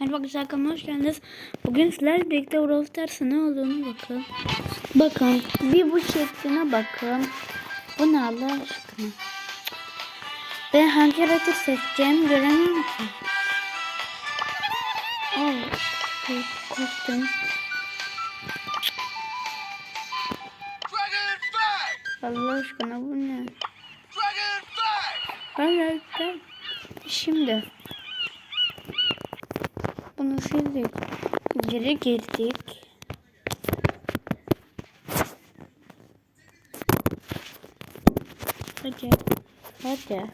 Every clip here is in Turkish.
Merhaba güzel kanalıma hoş geldiniz. Bugün sizlerle birlikte Brawl Stars'a ne olduğunu bakın. Bakın bir bu şekline bakın. Bu ne Allah aşkına. Ben hangi hareket seçeceğimi göremiyorum ki. Bir kostüm. Allah aşkına bu ne? Hayır. Şimdi. Bunu sildik. Geri girdik. Hadi. Hadi.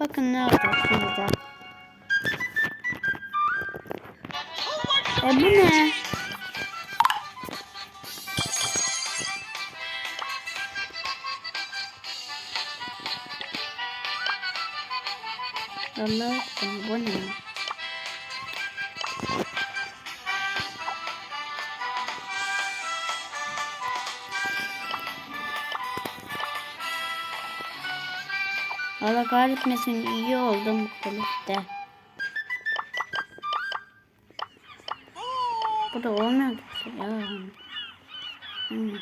Bakın ne oldu şurada. E bu ne? Allah aşkına bu ne? Allah kahretmesin iyi oldum bu kulüpte. Bu da olmuyor ki şey ya. Hmm.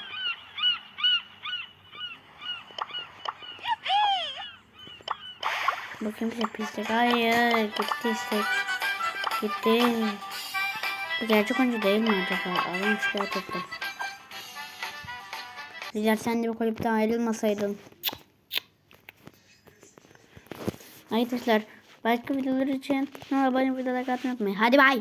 Bakayım bir şey pislik. Hayır gitti istek. Gitti. Bu gerçek oyuncu değil mi acaba? Allah'ım şikayet ettim. Rica sen de bu kulüpten ayrılmasaydın. Arkadaşlar başka videolar için kanala abone like atmayı unutmayın. Hadi bay.